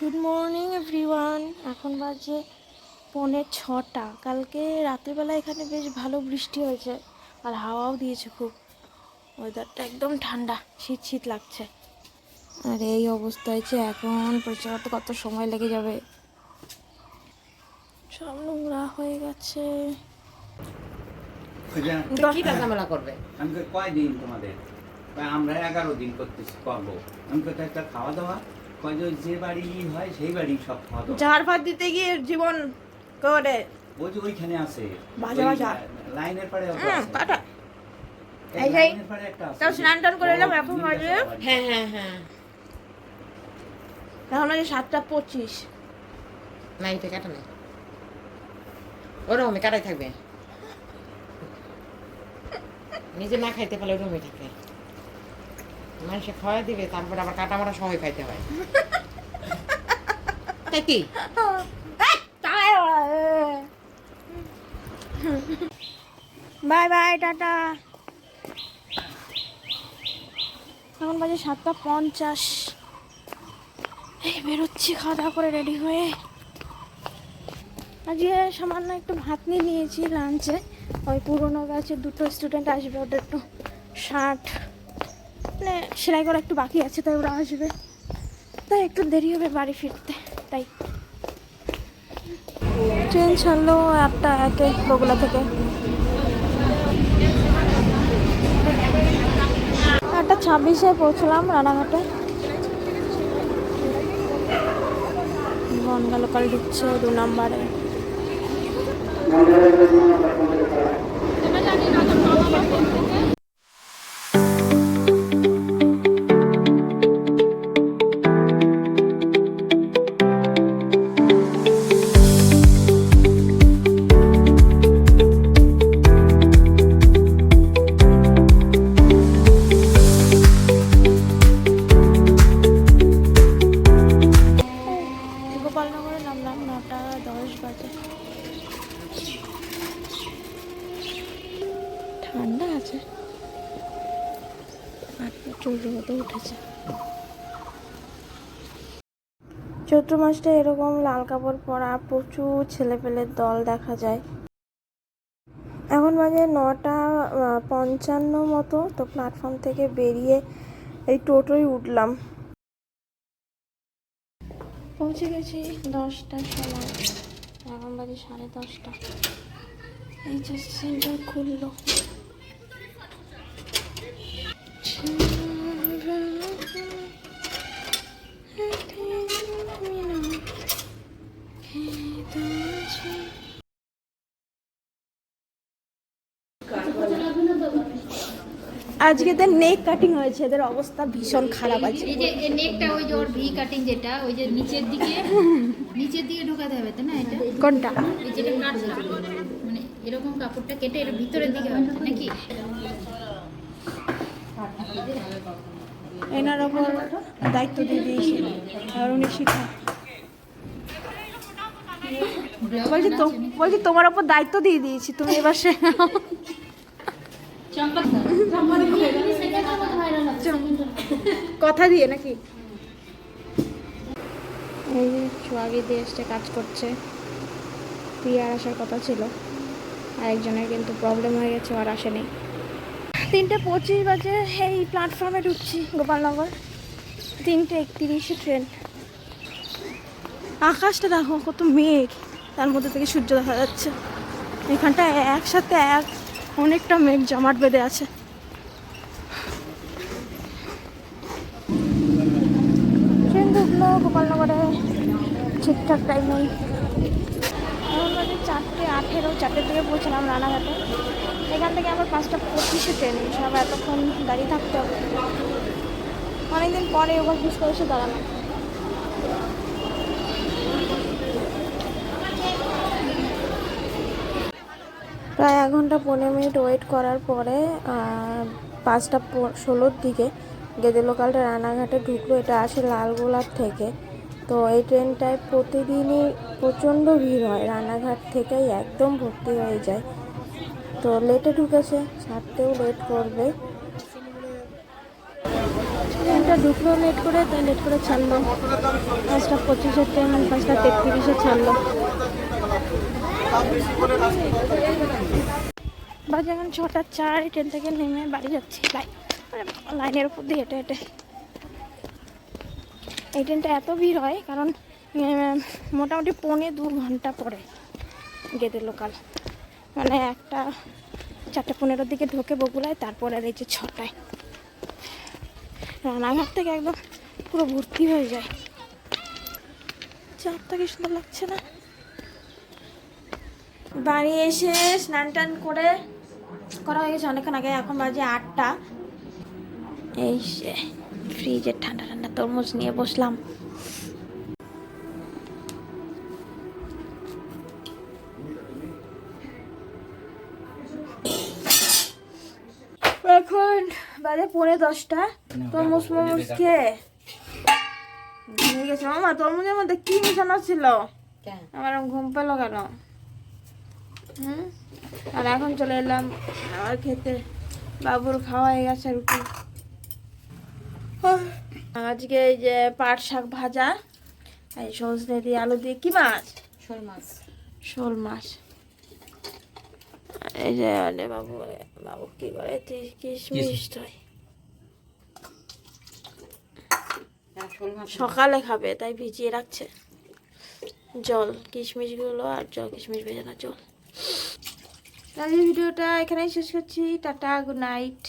Good morning everyone এখন বাজে পৌনে ছটা। কালকে রাত্রিবেলা এখানে বেশ ভালো বৃষ্টি হয়েছে আর হাওয়াও দিয়েছে খুব। ওয়েদারটা একদম ঠান্ডা শীত শীত লাগছে। আর এই অবস্থা হয়েছে এখন পৌঁছাতে কত সময় লেগে যাবে? সব নোংরা হয়ে গেছে। কি ঝামেলা করবে? আমি কই, কয়দিন তোমাদের? আমরা এগারো দিন করতেছি করব। আমি কোথায় একটা খাওয়া দাওয়া কয় যে যে বাড়ি হয় সেই বাড়ি সব ঝাড় ফাড় দিতে গিয়ে জীবন করে। ওই যে ওইখানে আছে। বাজা ওই লাইনের পাড়ে একটা হুম, আছে। কাটা। এই এই যে- লাইনের পাড়ে একটা আছে। তাও স্নান টান করে এলাম, এখন বাজে? হ্যাঁ হ্যাঁ হ্যাঁ। এখন আছে সাতটা পঁচিশ। না এটা কাটা নেই। ওরকমই কাটাই থাকবে। নিজে না খাইতে পারলে ওরকমই থাকে। মানুষে খাওয়া দিবে, তারপর আবার কাটা মারা সময় খাইতে হয়। তাই কি বাই বাই, টাটা। এখন বাজে সাতটা পঞ্চাশ। বেরোচ্ছি খাওয়া দাওয়া করে রেডি হয়ে। আজকে সামান্য একটু ভাত নিয়ে নিয়েছি লাঞ্চে ওই পুরোনো ব্যাচের দুটো স্টুডেন্ট আসবে, ওদের একটু শার্ট মানে সেলাই করা একটু বাকি আছে, তাই ওরা আসবে। তাই একটু দেরি হবে বাড়ি ফিরতে, তাই। ট্রেন ছাড়লো আটটা একে বগুলা থেকে। আটটা ছাব্বিশে পৌঁছলাম রানাঘাটে। বনগা লোকাল ঢুকছে দু নম্বরে। দশ বাজে। ঠান্ডা আছে। উঠেছে। চৈত্র মাসটা এরকম লাল কাপড় পরা প্রচুর ছেলেপেলের দল দেখা যায়। এখন বাজে নটা পঞ্চান্ন মতো, তো প্ল্যাটফর্ম থেকে বেরিয়ে এই টোটোয় উঠলাম। পৌঁছে গেছি দশটার সময়। এখন বাজে সাড়ে দশটা। এই যে সেন্টার খুললো। আজকে এদের নেক কাটিং হয়েছে এদের অবস্থা ভীষণ খারাপ আছে এই যে নেকটা ওই যে ওর ভি কাটিং যেটা ওই যে নিচের দিকে নিচের দিকে ঢোকাতে হবে তো না এটা? কোনটা? এই যেটা কাটলাম মানে এরকম কাপড়টা কেটে এর ভিতরের দিকে হবে নাকি? এনার ওপর দায়িত্ব দিয়ে দিয়েছি আর উনি শিখা বলছি তো বলছি তোমার ওপর দায়িত্ব দিয়ে দিয়েছি তুমি এবার সে কথা দিয়ে নাকি? এই যে সোয়াগি দিয়ে এসছে কাজ করছে। প্রিয়ার আসার কথা ছিল। আরেকজনের কিন্তু প্রবলেম হয়ে গেছে আর আসেনি। তিনটে পঁচিশ বাজে এই প্ল্যাটফর্মে ঢুকছি গোপালনগর। তিনটে একত্রিশে ট্রেন আকাশটা দেখো কত মেঘ। তার মধ্যে থেকে সূর্য দেখা যাচ্ছে। এখানটা একসাথে এক অনেকটা মেঘ জমাট বেঁধে আছে। ট্রেন ঢুকলো গোপালনগরে, ঠিকঠাক টাইমেই এখন বাজে চারটে আঠেরো, চারটের দিকে পৌঁছলাম রানাঘাটে। এখান থেকে আবার পাঁচটা পঁচিশে ট্রেন, সব এতক্ষণ দাঁড়িয়ে থাকতে হবে। অনেকদিন পরে ওভার ব্রিজ করে এসে দাঁড়ানো প্রায় এক ঘণ্টা পনেরো মিনিট ওয়েট করার পরে পাঁচটা ষোলোর দিকে গেদে লোকালটা রানাঘাটে ঢুকলো, এটা আসে লালগোলার থেকে। তো এই ট্রেনটায় প্রতিদিনই প্রচণ্ড ভিড় হয়, রানাঘাট থেকেই একদম ভর্তি হয়ে যায়। তো লেটে ঢুকেছে, ছাড়তেও লেট করবে। ট্রেনটা ঢুকলো লেট করে, তাই লেট করে ছাড়লো। পাঁচটা পঁচিশের ট্রেন, পাঁচটা তেত্রিশে ছাড়লো। বাজে ছটা চার ট্রেন থেকে নেমে বাড়ি যাচ্ছি। লাইন, লাইনের উপর দিয়ে হেঁটে হেঁটে। এই ট্রেনটা এত ভিড় হয়, কারণ মোটামুটি পৌনে দু ঘণ্টা পরে গেদে লোকাল মানে একটা চারটে পনেরোর দিকে ঢোকে বগুলায় তারপরে আর এই যে ছটায়। রানাঘাট থেকে একদম পুরো ভর্তি হয়ে যায়। চাপটা কি সুন্দর লাগছে না? বাড়ি এসে স্নান টান করে করা হয়ে গেছে। অনেকক্ষণ আগে এখন বাজে আটটা। এই সে ফ্রিজের ঠান্ডা ঠান্ডা তরমুজ নিয়ে বসলাম। এখন বাজে পৌনে দশটা। তরমুজ মরমুজ খেয়ে ঘুমিয়ে গেছে। মামা তরমুজের মধ্যে কি মিশানো ছিল? আমার ঘুম পেল কেন? হুম? আর এখন চলে এলাম আমার খেতে। বাবুর খাওয়া হয়ে গেছে রুটি। আজকে এই যে পাট শাক ভাজা এই সজনে দিয়ে আলু দিয়ে কি মাছ? শোল মাছ। শোল মাছ। এই যে আরে বাবু বাবু কি করে কিশমিশ হ্যাঁ, সকালে খাবে তাই ভিজিয়ে রাখছে। জল কিশমিশগুলো আর জল কিশমিশ ভেজানো জল। আজকের ভিডিওটা এখানেই শেষ করছি। Tata good night